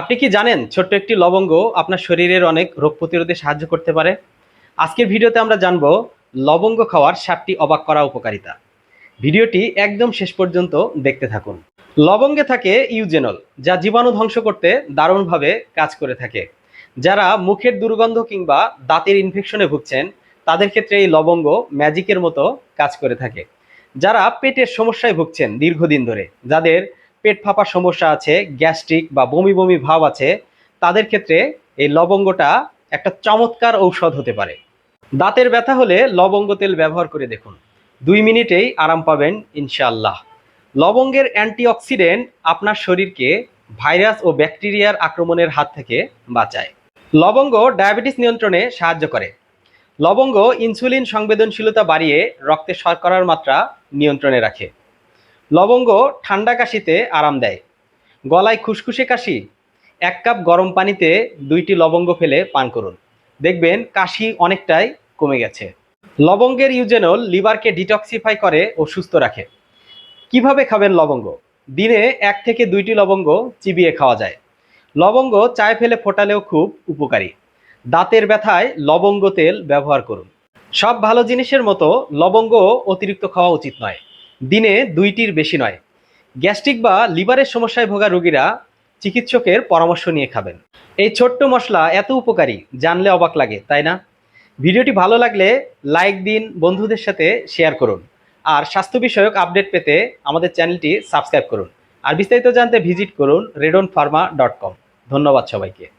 আপনি কি জানেন ছোট্ট একটি লবঙ্গ আপনার শরীরের অনেক রোগ প্রতিরোধে সাহায্য করতে পারে? আজকের ভিডিওতে আমরা জানব লবঙ্গ খাওয়ার সাতটি অবাক করা উপকারিতা। ভিডিওটি একদম শেষ পর্যন্ত দেখতে থাকুন। লবঙ্গে থাকে ইউজেনল, যা জীবাণু ধ্বংস করতে দারুণভাবে কাজ করে থাকে। যারা মুখের দুর্গন্ধ কিংবা দাঁতের ইনফেকশনে ভুগছেন, তাদের ক্ষেত্রে এই লবঙ্গ ম্যাজিকের মতো কাজ করে থাকে। যারা পেটের সমস্যায় ভুগছেন দীর্ঘদিন ধরে, যাদের পেট ফাঁপার সমস্যা আছে, গ্যাস্ট্রিক বা বমি বমি ভাব আছে, তাদের ক্ষেত্রে এই লবঙ্গটা একটা চমৎকার ঔষধ হতে পারে। দাঁতের ব্যথা হলে লবঙ্গ তেল ব্যবহার করে দেখুন। দুই মিনিটেই আরাম পাবেন ইনশাআল্লাহ। লবঙ্গের অ্যান্টিঅক্সিডেন্ট আপনার শরীরকে ভাইরাস ও ব্যাকটেরিয়ার আক্রমণের হাত থেকে বাঁচায়। লবঙ্গ ডায়াবেটিস নিয়ন্ত্রণে সাহায্য করে। লবঙ্গ ইনসুলিন সংবেদনশীলতা বাড়িয়ে রক্তে শর্করার মাত্রা নিয়ন্ত্রণে রাখে। লবঙ্গ ঠান্ডা কাশিতে আরাম দেয়। গলায় খুসখুসে কাশি, এক কাপ গরম পানিতে দুইটি লবঙ্গ ফেলে পান করুন। দেখবেন কাশি অনেকটাই কমে গেছে। লবঙ্গের ইউজেনল লিভারকে ডিটক্সিফাই করে ও সুস্থ রাখে। কীভাবে খাবেন লবঙ্গ? দিনে এক থেকে দুইটি লবঙ্গ চিবিয়ে খাওয়া যায়। লবঙ্গ চায় ফেলে ফোটালেও খুব উপকারী। দাঁতের ব্যথায় লবঙ্গ তেল ব্যবহার করুন। সব ভালো জিনিসের মতো লবঙ্গ অতিরিক্ত খাওয়া উচিত নয়। দিনে দুইটির বেশি নয়। গ্যাস্ট্রিক বা লিভারের সমস্যায় ভোগা রোগীরা চিকিৎসকের পরামর্শ নিয়ে খাবেন। এই ছোট্ট মশলা এত উপকারী, জানলে অবাক লাগে, তাই না? ভিডিওটি ভালো লাগলে লাইক দিন, বন্ধুদের সাথে শেয়ার করুন। আর স্বাস্থ্য বিষয়ক আপডেট পেতে আমাদের চ্যানেলটি সাবস্ক্রাইব করুন। আর বিস্তারিত জানতে ভিজিট করুন রেডন ফার্মা ডট কম। ধন্যবাদ সবাইকে।